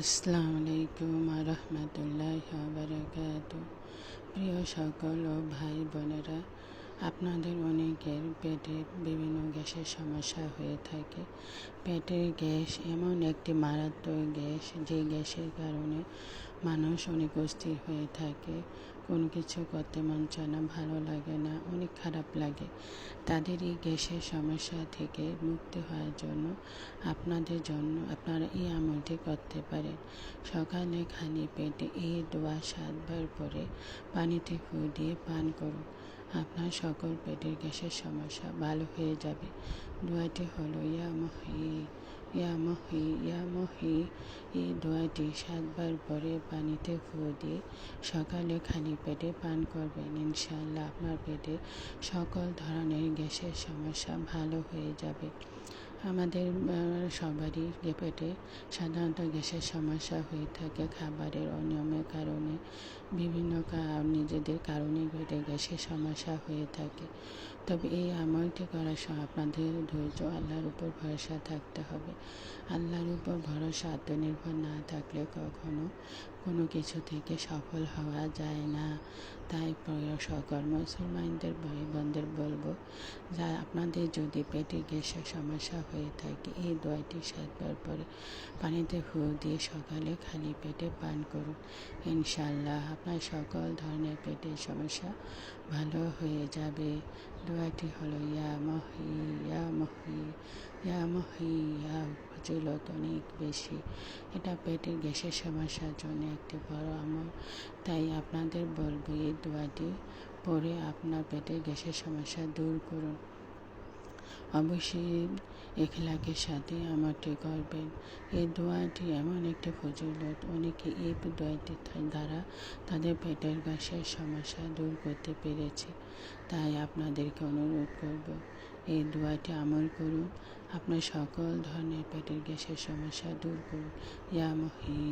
আসসালামু আলাইকুম রহমতুল্লাহ বারকাত। প্রিয় সকল ও ভাই বোনেরা, আপনাদের অনেকের পেটের বিভিন্ন গ্যাসের সমস্যা হয়ে থাকে। পেটের গ্যাস এমন একটি মারাত্মক গ্যাস যে গ্যাসের কারণে মানুষ অনেক অস্থির হয়ে থাকে। কোনো কিছু করতে মন চায় না, ভালো লাগে না, অনেক খারাপ লাগে। তাদের এই গ্যাসের সমস্যা থেকে মুক্তি হওয়ার জন্য আপনাদের জন্য আপনারা এই আমলটি করতে পারেন। সকালে খালি পেটে এই দোয়া সাতবার পরে পানিতে ফু দিয়ে পান করুন। আপনার সকল পেটের গ্যাসের সমস্যা ভালো হয়ে যাবে। দোয়াটি হলো, ইয়া মহি ইয়া মহি ইয়া মহি। এই দোয়াটি সাতবার পরে পানিতে ফুঁ দিয়ে সকালে খালি পেটে পান করবেন। ইনশাল্লাহ আপনার পেটে সকল ধরনের গ্যাসের সমস্যা ভালো হয়ে যাবে। আমাদের সবারই পেটে সাধারণত গ্যাসের সমস্যা হয়ে থাকে খাবারের অনিয়মের কারণে। বিভিন্ন নিজেদের কারণে পেটে গ্যাসের সমস্যা হয়ে থাকে। তবে এই আমলটি করার সময় আপনাদের ধৈর্য আল্লাহর উপর ভরসা থাকতে হবে। আল্লাহর উপর ভরসা, আত্মনির্ভর না থাকলে কখনো কোনো কিছু থেকে সফল হওয়া যায় না। তাই সকল মুসলমানদের ভাই বোনদের বলব, যা আপনাদের যদি পেটে গ্যাসের সমস্যা হয়ে থাকে, এই দোয়াটি সাতবার পরে পানিতে ফু দিয়ে সকালে খালি পেটে পান করুন। ইনশাল্লাহ আপনার সকল ধরনের পেটের সমস্যা ভালো হয়ে যাবে। দোয়াটি হলো, ইয়া মহি ইয়া মহি ইয়া মহি, ইয়া ফজিলত অনেক বেশি। এটা পেটের গ্যাসের সমস্যার জন্য একটি বড় আমল। তাই আপনাদের বলব, এই দোয়াটি পরে আপনার পেটের গ্যাসের সমস্যা দূর করুন। অবশ্যই এখলাকের সাথে আমারটি করবেন। এই দোয়াটি এমন একটি ফজিলত, অনেকে এই দোয়াটি দ্বারা তাদের পেটের গ্যাসের সমস্যা দূর করতে পেরেছে। তাই আপনাদেরকে অনুরোধ করব, এই দোয়াটি আমল করুন। আপনার সকল ধরনের পেটের গ্যাসের সমস্যা দূর করুন। ইয়া মহি